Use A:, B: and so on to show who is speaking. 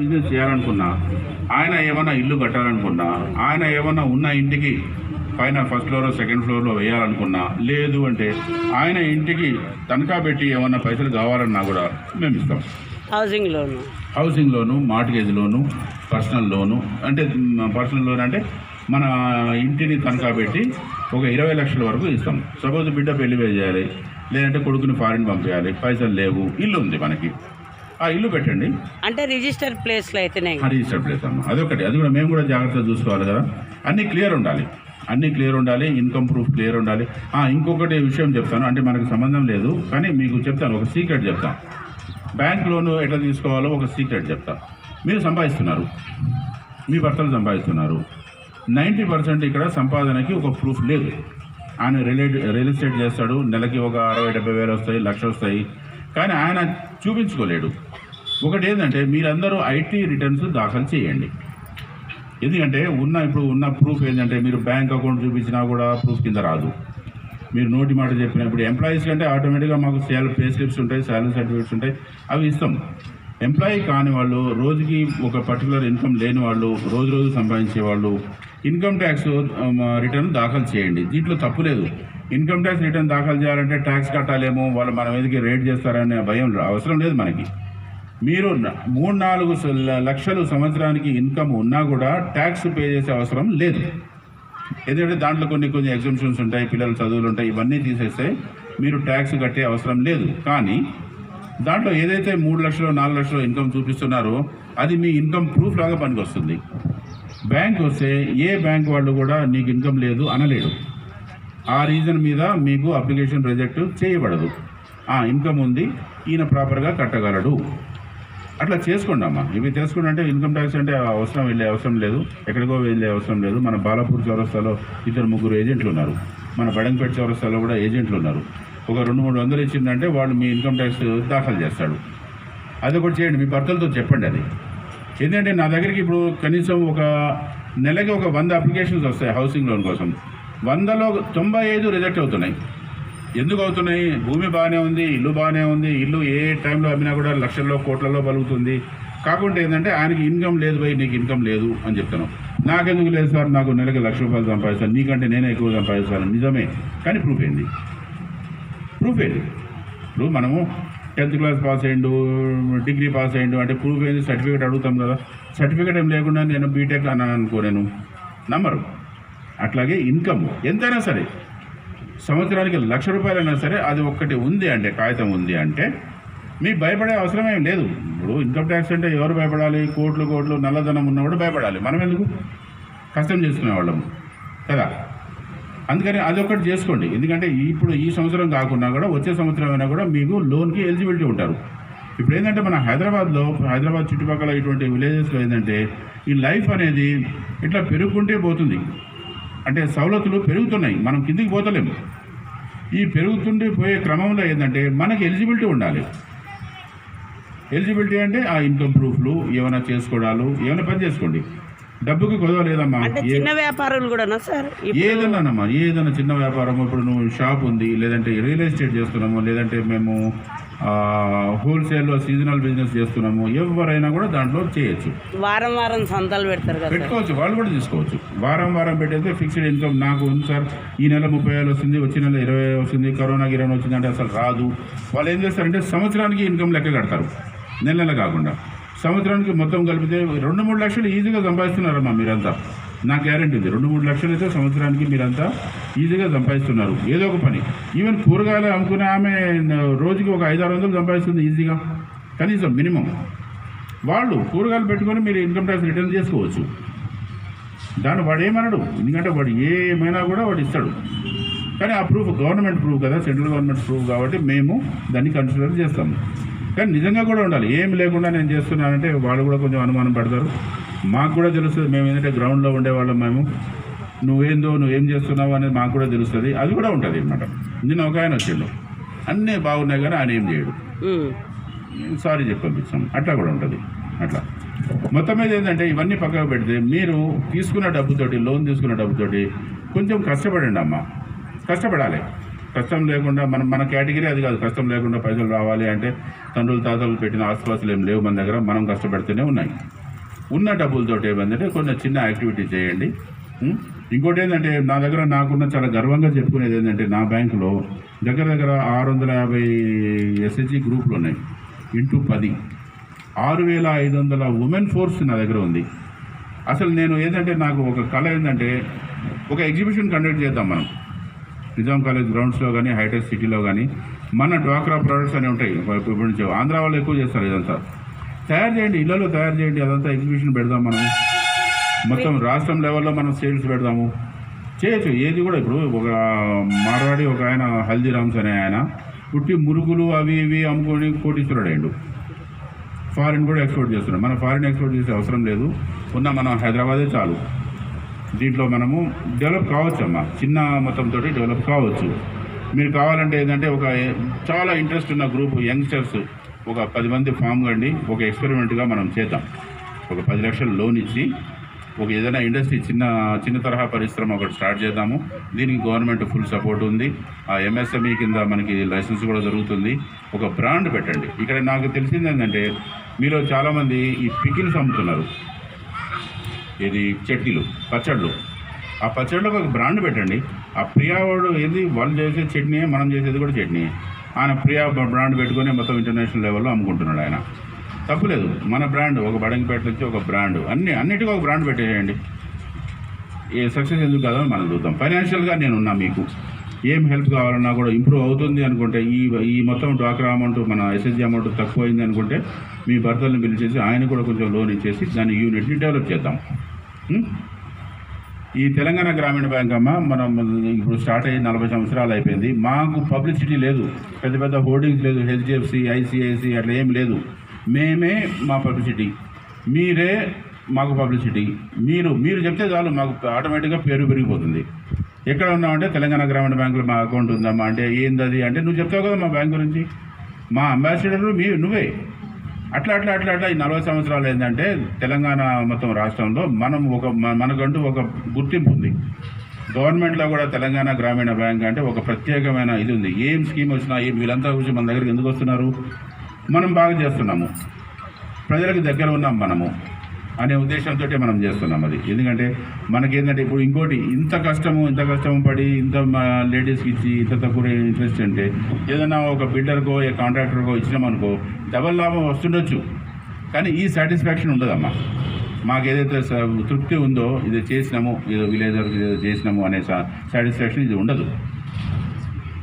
A: Business చేయాలనుకున్నా ఆయన ఏమన్నా ఇల్లు కట్టాలనుకున్నా ఆయన ఏమన్నా ఉన్న ఇంటికి పైన ఫస్ట్ ఫ్లోర్ సెకండ్ ఫ్లోర్లో వేయాలనుకున్నా లేదు అంటే ఆయన ఇంటికి తనఖా పెట్టి ఏమన్నా పైసలు కావాలన్నా కూడా మేము ఇస్తాం.
B: Housing loan
A: housing loan mortgage loan personal loan అంటే పర్సనల్ లోన్ అంటే మన ఇంటిని తనఖా పెట్టి ఒక ఇరవై లక్షల వరకు ఇస్తాం. సపోజ్ బిడ్డ పెళ్ళి చేయాలి లేదంటే కొడుకుని ఫారిన్ పంపించాలి పైసలు లేవు ఇల్లు ఉంది మనకి. ఆ ఇల్లు పెట్టండి
B: అంటే రిజిస్టర్ ప్లేస్లో అయితేనే.
A: రిజిస్టర్ ప్లేస్ అమ్మ. అదొకటి. అది కూడా మేము కూడా జాగ్రత్తగా చూసుకోవాలి కదా. అన్నీ క్లియర్ ఉండాలి. అన్నీ క్లియర్ ఉండాలి. ఇన్కమ్ ప్రూఫ్ క్లియర్ ఉండాలి. ఇంకొకటి విషయం చెప్తాను. అంటే మనకు సంబంధం లేదు. కానీ మీకు చెప్తాను. ఒక సీక్రెట్ చెప్తాను. బ్యాంక్ లోన్ ఎట్లా తీసుకోవాలో ఒక సీక్రెట్ చెప్తా. మీరు సంపాదిస్తున్నారు. మీ భర్తలు సంపాదిస్తున్నారు. నైంటీ పర్సెంట్ ఇక్కడ సంపాదనకి ఒక ప్రూఫ్ లేదు. ఆయన రియల్ రియల్ ఎస్టేట్ చేస్తాడు. నెలకి ఒక అరవై డెబ్బై వేలు వస్తాయి లక్ష వస్తాయి. కానీ ఆయన చూపించుకోలేడు. ఒకటి ఏంటంటే మీరందరూ ఐటీ రిటర్న్స్ దాఖలు చేయండి. ఎందుకంటే ఉన్న ఇప్పుడు ఉన్న ప్రూఫ్ ఏంటంటే మీరు బ్యాంక్ అకౌంట్ చూపించినా కూడా ప్రూఫ్ కింద రాదు. మీరు నోటి మాట చెప్పిన ఇప్పుడు ఎంప్లాయీస్ కంటే ఆటోమేటిక్గా మాకు సేల్ పే స్లిప్స్ ఉంటాయి శాలరీ సర్టిఫికేట్స్ ఉంటాయి అవి ఇస్తాం. ఎంప్లాయీ కాని వాళ్ళు రోజుకి ఒక పర్టికులర్ ఇన్కమ్ లేని వాళ్ళు రోజు రోజు సంపాదించే వాళ్ళు ఇన్కమ్ ట్యాక్స్ రిటర్న్ దాఖలు చేయండి. దీంట్లో తప్పు లేదు. ఇన్కమ్ ట్యాక్స్ రిటర్న్ దాఖలు చేయాలంటే ట్యాక్స్ కట్టాలేమో వాళ్ళు మన మీదకి రేట్ చేస్తారనే భయం అవసరం లేదు మనకి. మీరు మూడు నాలుగు ల- లక్షలు సంవత్సరానికి ఇన్కమ్ ఉన్నా కూడా ట్యాక్స్ పే చేసే అవసరం లేదు. ఎందుకంటే దాంట్లో కొన్ని కొన్ని ఎగ్జామ్షన్స్ ఉంటాయి పిల్లల చదువులు ఉంటాయి ఇవన్నీ తీసేస్తే మీరు ట్యాక్స్ కట్టే అవసరం లేదు. కానీ దాంట్లో ఏదైతే మూడు లక్షలు నాలుగు లక్షలు ఇన్కమ్ చూపిస్తున్నారో అది మీ ఇన్కమ్ ప్రూఫ్ లాగా పనికొస్తుంది. బ్యాంక్ వస్తే ఏ బ్యాంక్ వాళ్ళు కూడా నీకు ఇన్కమ్ లేదు అనలేడు. ఆ రీజన్ మీద మీకు అప్లికేషన్ రిజెక్ట్ చేయబడదు. ఆ ఇన్కమ్ ఉంది ఈయన ప్రాపర్గా కట్టగలడు. అట్లా చేసుకోండి అమ్మా. ఇవి తెలుసుకుంటే అంటే ఇన్కమ్ ట్యాక్స్ అంటే అవసరం వెళ్ళే అవసరం లేదు ఎక్కడికో వెళ్ళే అవసరం లేదు. మన బాలాపూర్ చౌరస్తాలో ఇద్దరు ముగ్గురు ఏజెంట్లు ఉన్నారు. మన బడంపేట చౌరస్తాలో కూడా ఏజెంట్లు ఉన్నారు. ఒక రెండు మూడు వందలు ఇచ్చిందంటే వాళ్ళు మీ ఇన్కమ్ ట్యాక్స్ దాఖలు చేస్తాడు. అది ఒకటి చేయండి మీ భర్తలతో చెప్పండి అది. ఎందుకంటే నా దగ్గరికి ఇప్పుడు కనీసం ఒక నెలకి ఒక వంద అప్లికేషన్స్ వస్తాయి హౌసింగ్ లోన్ కోసం. వందలో తొంభై ఐదు రిజెక్ట్ అవుతున్నాయి. ఎందుకు అవుతున్నాయి? భూమి బాగానే ఉంది ఇల్లు బాగానే ఉంది. ఇల్లు ఏ టైంలో అమ్మినా కూడా లక్షల్లో కోట్లలో పలుకుతుంది కాకుండా ఏంటంటే ఆయనకి ఇన్కమ్ లేదు పోయి నీకు ఇన్కమ్ లేదు అని చెప్తాను నాకెందుకు లేదు సార్? నాకు నెలకి లక్ష రూపాయలు సంపాదిస్తాను. నీకంటే నేనే ఎక్కువ సంపాదిస్తాను. నిజమే. కానీ ప్రూఫ్ ఏంది? ప్రూఫ్ ఏంటి ఇప్పుడు మనము టెన్త్ క్లాస్ పాస్ అయ్యిండు డిగ్రీ పాస్ అయ్యిండు అంటే ప్రూఫ్ ఏంది? సర్టిఫికేట్ అడుగుతాం కదా. సర్టిఫికేట్ ఏం లేకుండా నేను బీటెక్ అన్నాను అనుకో నేను. నమ్మరు అట్లాగే ఇన్కమ్ ఎంతైనా సరే సంవత్సరానికి లక్ష రూపాయలైనా సరే అది ఒక్కటి ఉంది అంటే కాగితం ఉంది అంటే మీకు భయపడే అవసరం ఏం లేదు. ఇప్పుడు ఇన్కమ్ ట్యాక్స్ అంటే ఎవరు భయపడాలి? కోట్లు కోట్లు నల్లధనం ఉన్నవాడు భయపడాలి. మనం ఎందుకు కష్టం చేసుకునే వాళ్ళము కదా? అందుకని అదొకటి చేసుకోండి. ఎందుకంటే ఇప్పుడు ఈ సంవత్సరం కాకుండా కూడా వచ్చే సంవత్సరం అయినా కూడా మీకు లోన్కి ఎలిజిబిలిటీ ఉంటారు. ఇప్పుడు ఏంటంటే మన హైదరాబాద్లో హైదరాబాద్ చుట్టుపక్కల ఇటువంటి విలేజెస్లో ఏంటంటే ఈ లైఫ్ అనేది ఇట్లా పెరుగుకుంటే పోతుంది. అంటే సవలతులు పెరుగుతున్నాయి. మనం కిందికి పోతలేము ఈ పెరుగుతుండే పోయే క్రమంలో ఏంటంటే మనకి ఎలిజిబిలిటీ ఉండాలి. ఎలిజిబిలిటీ అంటే ఆ ఇన్కమ్ ప్రూఫ్లు ఏమైనా చేసుకోవడాలు ఏమైనా పని చేసుకోండి. డబ్బుకి కొదవ లేదమ్మా.
B: చిన్న వ్యాపారులు కూడానా సార్? ఇప్పుడు
A: ఏదన్నానమ్మా ఏదైనా చిన్న వ్యాపారం ఇప్పుడు నువ్వు షాప్ ఉంది లేదంటే రియల్ ఎస్టేట్ చేస్తున్నాము లేదంటే మేము హోల్సేల్లో సీజనల్ బిజినెస్ చేస్తున్నాము. ఎవరైనా కూడా దాంట్లో చేయొచ్చు.
B: వారం వారం సంతాలు పెడతారు
A: పెట్టుకోవచ్చు. వాళ్ళు కూడా తీసుకోవచ్చు. వారం వారం పెట్టేస్తే ఫిక్స్డ్ ఇన్కమ్ నాకు ఉంది సార్. ఈ నెల ముప్పై వేలు వస్తుంది వచ్చే నెల ఇరవై వస్తుంది ఇరవై వచ్చింది అంటే అసలు రాదు. వాళ్ళు ఏం చేస్తారంటే సంవత్సరానికి ఇన్కమ్ లెక్క కడతారు. నెల నెల కాకుండా. సంవత్సరానికి మొత్తం కలిపితే రెండు మూడు లక్షలు ఈజీగా సంపాదిస్తున్నారమ్మా మీరంతా. నా గ్యారెంటీ ఉంది. రెండు మూడు లక్షలు అయితే సంవత్సరానికి మీరంతా ఈజీగా సంపాదిస్తున్నారు. ఏదో ఒక పని. ఈవెన్ కూరగాయలు అమ్ముకునే ఆమె రోజుకి ఒక ఐదారు వందలు సంపాదిస్తుంది ఈజీగా. కనీసం మినిమం. వాళ్ళు కూరగాయలు పెట్టుకొని మీరు ఇన్కమ్ ట్యాక్స్ రిటర్న్ చేసుకోవచ్చు. దాన్ని వాడు ఏమనడు. ఎందుకంటే వాడు ఏమైనా కూడా వాడు ఇస్తాడు. కానీ ఆ ప్రూఫ్ గవర్నమెంట్ ప్రూఫ్ కదా సెంట్రల్ గవర్నమెంట్ ప్రూఫ్ కాబట్టి మేము దాన్ని కన్సిడర్ చేస్తాము. కానీ నిజంగా కూడా ఉండాలి. ఏం లేకుండా నేను చేస్తున్నానంటే వాళ్ళు కూడా కొంచెం అనుమానం పడతారు. మాకు కూడా తెలుస్తుంది మేము ఏంటంటే గ్రౌండ్లో ఉండేవాళ్ళం మేము. నువ్వేందో నువ్వేం చేస్తున్నావు అనేది మాకు కూడా తెలుస్తుంది. అది కూడా ఉంటుంది అనమాట నిన్న ఒక ఆయన వచ్చిండు. అన్నీ బాగున్నాయి కానీ ఆయన ఏం చేయడు. సారీ చెప్పి పంపిస్తాం అట్లా కూడా ఉంటుంది. అట్లా. మొత్తం మీద ఏంటంటే ఇవన్నీ పక్కకు పెడితే మీరు తీసుకున్న డబ్బుతోటి లోన్ తీసుకున్న డబ్బుతోటి కొంచెం కష్టపడండి అమ్మ. కష్టపడాలి. కష్టం లేకుండా మనం మన కేటగిరీ అది కాదు. కష్టం లేకుండా పైసలు రావాలి అంటే తండ్రులు తాతలు పెట్టిన ఆస్తుపాస్తులు ఏం లేవు మన దగ్గర. మనం కష్టపడుతూనే ఉన్నాయి. ఉన్న డబ్బులతో ఏమందంటే కొంచెం చిన్న యాక్టివిటీ చేయండి. ఇంకోటి ఏంటంటే నా దగ్గర నాకున్న చాలా గర్వంగా చెప్పుకునేది ఏంటంటే నా బ్యాంకులో దగ్గర దగ్గర ఆరు వందల యాభై ఎస్హెచ్జి గ్రూపులు ఉన్నాయి. ఇంటూ పది. ఆరు వేల ఐదు వందల ఉమెన్ ఫోర్స్ నా దగ్గర ఉంది. అసలు నేను ఏంటంటే నాకు ఒక కళ ఏంటంటే ఒక ఎగ్జిబిషన్ కండక్ట్ చేద్దాం మనం. నిజాం కాలేజ్ గ్రౌండ్స్లో కానీ హైటెక్ సిటీలో కానీ మన డ్వాక్రా ప్రొడక్ట్స్ అని ఉంటాయి. ఇప్పుడు నుంచి ఆంధ్ర వాళ్ళు ఎక్కువ చేస్తారు ఇదంతా. తయారు చేయండి ఇళ్ళలో తయారు చేయండి అదంతా ఎగ్జిబిషన్ పెడదాం మనం. మొత్తం రాష్ట్రం లెవెల్లో మనం సేల్స్ పెడదాము. చేయొచ్చు ఏది కూడా ఇప్పుడు ఒక మార్వాడి ఒక ఆయన హల్దీరామ్స్ అనే ఆయన పుట్టి మురుగులు అవి ఇవి అమ్ముకొని కోటీశ్వరుడు అయ్యిండు ఫారిన్ కూడా ఎక్స్పోర్ట్ చేస్తున్నాం మనం ఫారిన్ ఎక్స్పోర్ట్ చేసే అవసరం లేదు. ఉన్న మనం హైదరాబాదే చాలు. దీంట్లో మనము డెవలప్ కావచ్చు అమ్మా. చిన్న మొత్తంతో డెవలప్ కావచ్చు. మీరు కావాలంటే ఏంటంటే ఒక చాలా ఇంట్రెస్ట్ ఉన్న గ్రూప్ యంగ్స్టర్స్ ఒక పది మంది ఫామ్ కండి ఒక ఎక్స్పెరిమెంట్గా మనం చేద్దాం. ఒక పది లక్షలు లోన్ ఇచ్చి ఒక ఏదైనా ఇండస్ట్రీ చిన్న చిన్న తరహా పరిశ్రమ ఒకటి స్టార్ట్ చేద్దాము. దీనికి గవర్నమెంట్ ఫుల్ సపోర్ట్ ఉంది. ఆ ఎంఎస్ఎంఈ కింద మనకి లైసెన్స్ కూడా జరుగుతుంది ఒక బ్రాండ్ పెట్టండి. ఇక్కడ నాకు తెలిసింది ఏంటంటే మీలో చాలామంది ఈ పికిల్స్ అమ్ముతున్నారు. ఇది చట్నీలు పచ్చళ్ళు. ఆ పచ్చళ్ళకు ఒక బ్రాండ్ పెట్టండి. ఆ ప్రియావాడు ఏది? వాళ్ళు చేసే చట్నీ మనం చేసేది కూడా చట్నీ ఆయన ప్రియా బ్రాండ్ పెట్టుకొని మొత్తం ఇంటర్నేషనల్ లెవెల్లో అమ్ముకుంటున్నాడు ఆయన. తప్పులేదు మన బ్రాండ్ ఒక బడంగిపేట నుంచి ఒక బ్రాండ్ అన్ని అన్నిటికీ ఒక బ్రాండ్ పెట్టేయండి ఏ సక్సెస్ ఎందుకు కాదని మనం చూద్దాం. ఫైనాన్షియల్గా నేను ఉన్నా మీకు. ఏం హెల్ప్ కావాలన్నా కూడా ఇంప్రూవ్ అవుతుంది అనుకుంటే ఈ ఈ మొత్తం డ్వాక్రా అమౌంట్ మన ఎస్ఎస్జి అమౌంట్ తక్కువైంది అనుకుంటే మీ భర్తల్ని పిలిచేసి ఆయన కూడా కొంచెం లోన్ ఇచ్చేసి దాని యూనిట్ని డెవలప్ చేద్దాం. ఈ తెలంగాణ గ్రామీణ బ్యాంక్ అమ్మ మనం ఇప్పుడు స్టార్ట్ అయ్యి నలభై సంవత్సరాలు అయిపోయింది. మాకు పబ్లిసిటీ లేదు. పెద్ద పెద్ద హోర్డింగ్స్ లేదు. హెచ్డిఎఫ్సి ఐసిఐసి అట్లా ఏం లేదు. మేమే మా పబ్లిసిటీ. మీరే మాకు పబ్లిసిటీ. మీరు మీరు చెప్తే చాలు మాకు ఆటోమేటిక్గా పేరు పెరిగిపోతుంది. ఎక్కడ ఉన్నామంటే తెలంగాణ గ్రామీణ బ్యాంకులో మా అకౌంట్ ఉందమ్మా అంటే ఏంది అది అంటే నువ్వు చెప్తావు కదా మా బ్యాంక్ గురించి. మా అంబాసిడర్ మీ నువ్వే. అట్లా అట్లా అట్లా అట్లా ఈ నలభై సంవత్సరాలు ఏంటంటే తెలంగాణ మొత్తం రాష్ట్రంలో మనం ఒక మనకంటూ ఒక గుర్తింపు ఉంది. గవర్నమెంట్లో కూడా తెలంగాణ గ్రామీణ బ్యాంక్ అంటే ఒక ప్రత్యేకమైన ఇది ఉంది. ఏం స్కీమ్ వచ్చినా ఏం వీళ్ళంతా గురించి మన దగ్గరికి ఎందుకు వస్తున్నారు? మనం బాగా చేస్తున్నాము. ప్రజలకు దగ్గర ఉన్నాం మనము. అనే ఉద్దేశంతో మనం చేస్తున్నాం అది. ఎందుకంటే మనకేంటంటే ఇప్పుడు ఇంకోటి ఇంత కష్టము ఇంత కష్టము పడి ఇంత లేడీస్కి ఇచ్చి ఇంత తక్కువ ఇంట్రెస్ట్ అంటే ఏదైనా ఒక బిల్డర్కో ఏ కాంట్రాక్టర్కో ఇచ్చినామనుకో డబల్ లాభం వస్తుండొచ్చు. కానీ ఈ సాటిస్ఫాక్షన్ ఉండదమ్మా. మాకు ఏదైతే స- తృప్తి ఉందో ఇది చేసినాము ఏదో విలేజర్కి ఏదో చేసినాము అనే సాటిస్ఫాక్షన్ ఇది ఉండదు.